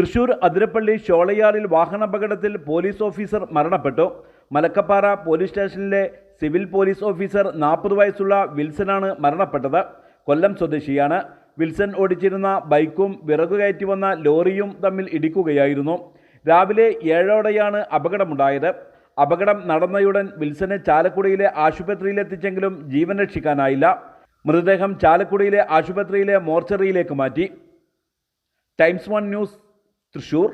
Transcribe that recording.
തൃശൂർ അതിരപ്പള്ളി ഷോളയാറിൽ വാഹനാപകടത്തിൽ police officer മരണപ്പെട്ടു. Malakkappara police സ്റ്റേഷനിലെ സിവിൽ പോലീസ് ഓഫീസർ നാൽപ്പത് വയസ്സുള്ള വിൽസനാണ് മരണപ്പെട്ടത്. കൊല്ലം സ്വദേശിയാണ്. വിൽസൺ ഓടിച്ചിരുന്ന ബൈക്കും വിറകു കയറ്റി വന്ന ലോറിയും തമ്മിൽ ഇടിക്കുകയായിരുന്നു. രാവിലെ ഏഴോടെയാണ് അപകടമുണ്ടായത്. അപകടം നടന്നയുടൻ വിൽസനെ ചാലക്കുടിയിലെ ആശുപത്രിയിലെത്തിച്ചെങ്കിലും ജീവൻ രക്ഷിക്കാനായില്ല. മൃതദേഹം ചാലക്കുടിയിലെ ആശുപത്രിയിലെ മോർച്ചറിയിലേക്ക് മാറ്റി. Times one news Thrissur